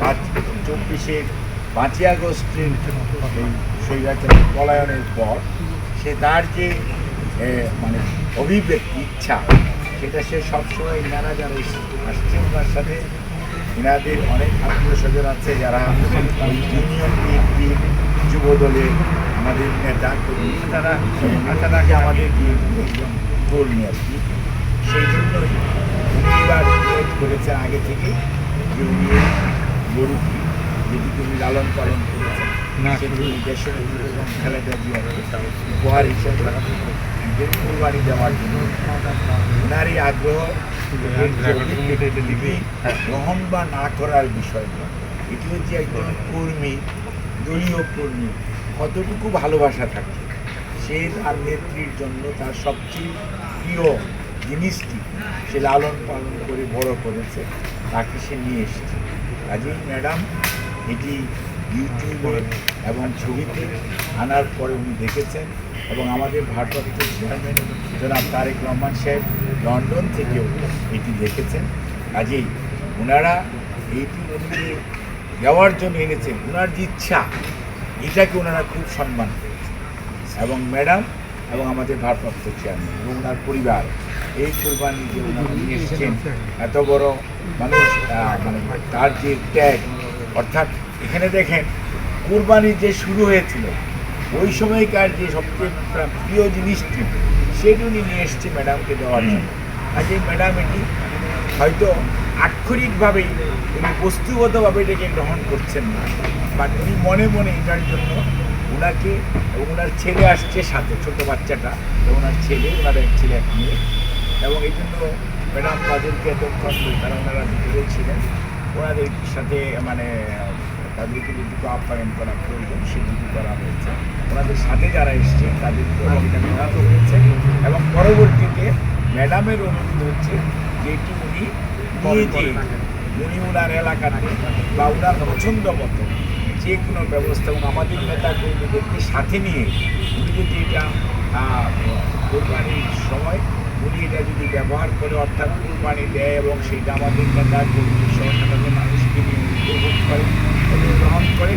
পাঁচ পাঁচই আগস্টের স্বৈরাচার পলায়নের পর সে তার যে মানে অভিব্যক্তি, ইচ্ছা, সেটা সে সবসময় ইনারা যারা আসছে ওনার সাথে। ইনাদের অনেক আত্মীয় স্বজন আছে যারা ইউনিয়ন বিএনপি যুব দলের আমাদের নেতা, কর্মী, তারা তারাকে আমাদের একজন কর্মী আর কি। সেই জন্য করেছেন আগে থেকে যে উনি এই যদি উনি লালন পালন করেছেন সেটি দেশের এবং উপহার হিসেবে একজন কুরবানি দেওয়ার জন্য ওনার আগ্রহ গ্রহণ বা না করার বিষয়। এটি হচ্ছে একজন কর্মী দলীয় কর্মী। কতটুকু ভালোবাসা থাকে সে তার নেত্রীর জন্য তার সবচেয়ে প্রিয় জিনিসটি সে লালন পালন করে বড় করেছে তাকে সে নিয়ে এসেছে। কাজেই ম্যাডাম এটি ইউটিউবে এবং ছবিতে আনার পরে উনি দেখেছেন এবং আমাদের ভারপ্রাপ্ত চেয়ারম্যান জনাব তারেক রহমান সাহেব লন্ডন থেকেও এটি দেখেছেন। কাজেই ওনারা এইটি উনি দেওয়ার জন্য এনেছেন। ওনার যে ইচ্ছা, এটাকে ওনারা খুব সম্মান করেছেন। এবং ম্যাডাম এবং আমাদের ভারপ্রাপ্ত চেয়ারম্যান এবং ওনার পরিবার এই কোরবানি যে নিয়ে এসেছেন। এত বড় মানুষ মানে তার যে ত্যাগ অর্থাৎ এখানে দেখেন কোরবানি যে শুরু হয়েছিল ওই সময়কার যে সবচেয়ে প্রিয় জিনিসটি সেটি উনি নিয়ে এসছে ম্যাডামকে দেওয়ার জন্য। কাজে ম্যাডাম এটি হয়তো আক্ষরিকভাবেই উনি বস্তুগতভাবে এটাকে গ্রহণ করছেন না বাট উনি মনে মনে এটার জন্য ওনাকে ওনার ছেলে আসছে সাথে ছোট বাচ্চাটা ওনার ছেলে ওনার এক ছেলে এক মেয়ে। এবং এই জন্য ম্যাডাম তাদেরকে এতক্ষণ তারা ওনারা ভিতরে ছিলেন। ওনাদের সাথে মানে তাদেরকে যেটুকু আপ্যায়ন করা প্রয়োজন সেটুকু করা হয়েছে। ওনাদের সাথে যারা এসছে তাদেরকে এটা করানো হয়েছে। এবং পরবর্তীতে ম্যাডামের অনুরোধ হচ্ছে যে এটি উনি নিজে উনি ওনার এলাকাতে বা ওনার পছন্দ মতো যে কোনো ব্যবস্থা এবং আমাদের নেতা কর্মীদেরকে সাথে নিয়ে উনি যদি এটা কোরবানির সময় এটা যদি ব্যবহার করে অর্থাৎ কোরবানি দেয় এবং সেইটা আমাদের নেতা কর্মী সহ সাধারণ মানুষকে উপভোগ করে গ্রহণ করে,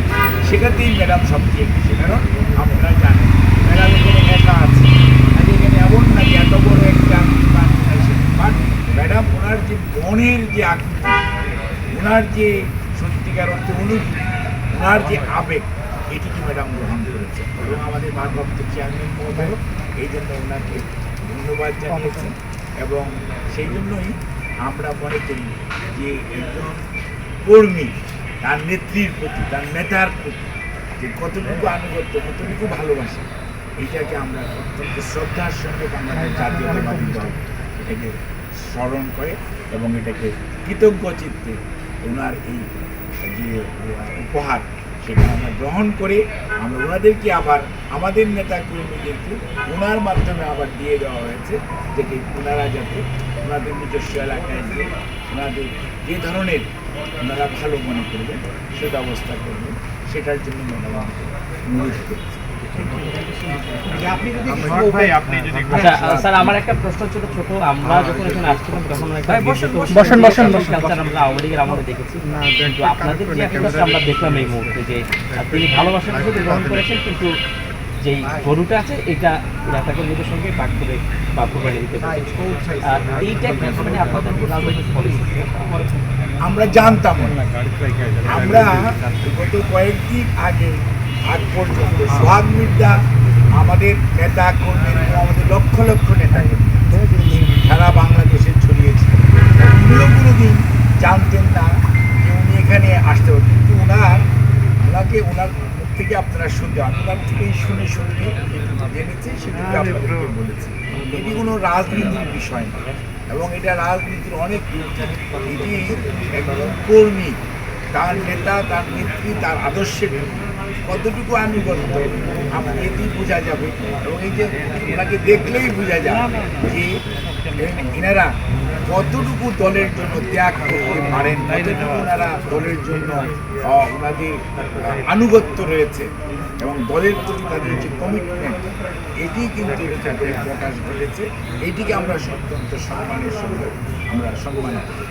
সেটাতেই ম্যাডাম সবচেয়ে খুশি। কারণ আপনারা জানেন, ম্যাডাম এখানে একা আছে। আজ এখানে এমন না যে এত বড় একটা ম্যাডাম, ওনার যে মনের যে আকৃতি, ওনার যে সত্যিকার অর্থে অনুভূতি, ওনার যে আবেগ এটিকে ম্যাডাম গ্রহণ করেছে এবং আমাদের ভারপ্রাপ্ত চেয়ারম্যান মহোদয়, এই জন্য ওনাকে ধন্যবাদ জানিয়েছেন এবং সেই জন্যই আমরা মনে করি যে একজন কর্মী তার নেত্রীর প্রতি তার নেতার প্রতি যে কতটুকু আনুগত্য কতটুকু ভালোবাসা এটাকে আমরা অত্যন্ত শ্রদ্ধার সঙ্গে বাংলাদেশ জাতীয়তাবাদী দল এটাকে স্মরণ করে এবং এটাকে কৃতজ্ঞ চিত্তে ওনার এই যে উপহার সেটা আমরা গ্রহণ করে আমরা ওনাদেরকে আবার আমাদের নেতা কর্মীদেরকে ওনার মাধ্যমে আবার দিয়ে দেওয়া হয়েছে যেটি ওনারা যাতে ওনাদের নিজস্ব এলাকায় গিয়ে ওনাদের যে ধরনের ওনারা ভালো মনে করবেন, সে ব্যবস্থা করবেন, সেটার জন্য আমাকে অনুরোধ করছি স্যার আমার একটা প্রশ্ন ছিল ছোট। আমরা যখন এখানে আসছিলাম তখন বসেন, বসেন বসেন, বসেন। কালচার আমরা আওয়ামী লীগের আমলে দেখেছি। কিন্তু আপনাদের যে একটা আমরা দেখলাম এই মুহূর্তে যে তিনি ভালোবাসার হিসেবে গ্রহণ করেছেন কিন্তু যেই গরুটা আছে এটা নেতা কর্মীদের সঙ্গে ভাগ করে বা কোরবানি দিতে। এইটা কি মানে আপনাদের রাজনৈতিক পলিসি আমরা জানতাম আমরা গত কয়েকদিন আগে আগ পর্যন্ত সোহাগ মির্জা আমাদের নেতা, কর্মী, আমাদের লক্ষ লক্ষ নেতা কর্মী সারা বাংলাদেশে ছড়িয়েছে উনিও কোনোদিন জানতেন না যে উনি এখানে আসতে হবে কিন্তু ওনার, ওনাকে, ওনার মুখ থেকে আপনারা শুনতে আপনার থেকেই শুনে শুনে জেনেছে সেটুকু আপনাদেরকে বলেছি। এটি কোনো রাজনীতির বিষয় না এবং এটা রাজনীতির অনেক এটি একজন কর্মী, তার নেতা, তার নেত্রী, তার আদর্শের কতটুকু আনুগত্য আপনি এতেই বোঝা যাবে। এবং এই যে ওনাকে দেখলেই বোঝা যাবে যে এনারা কতটুকু দলের জন্য ত্যাগ করতে পারেন ওনারা দলের জন্য ওনাদের আনুগত্য রয়েছে এবং দলের প্রতি তাদের যে কমিটমেন্ট এটি কিন্তু প্রকাশ ঘটেছে। এটিকে আমরা অত্যন্ত সম্মানের সঙ্গে আমরা সম্মান করি।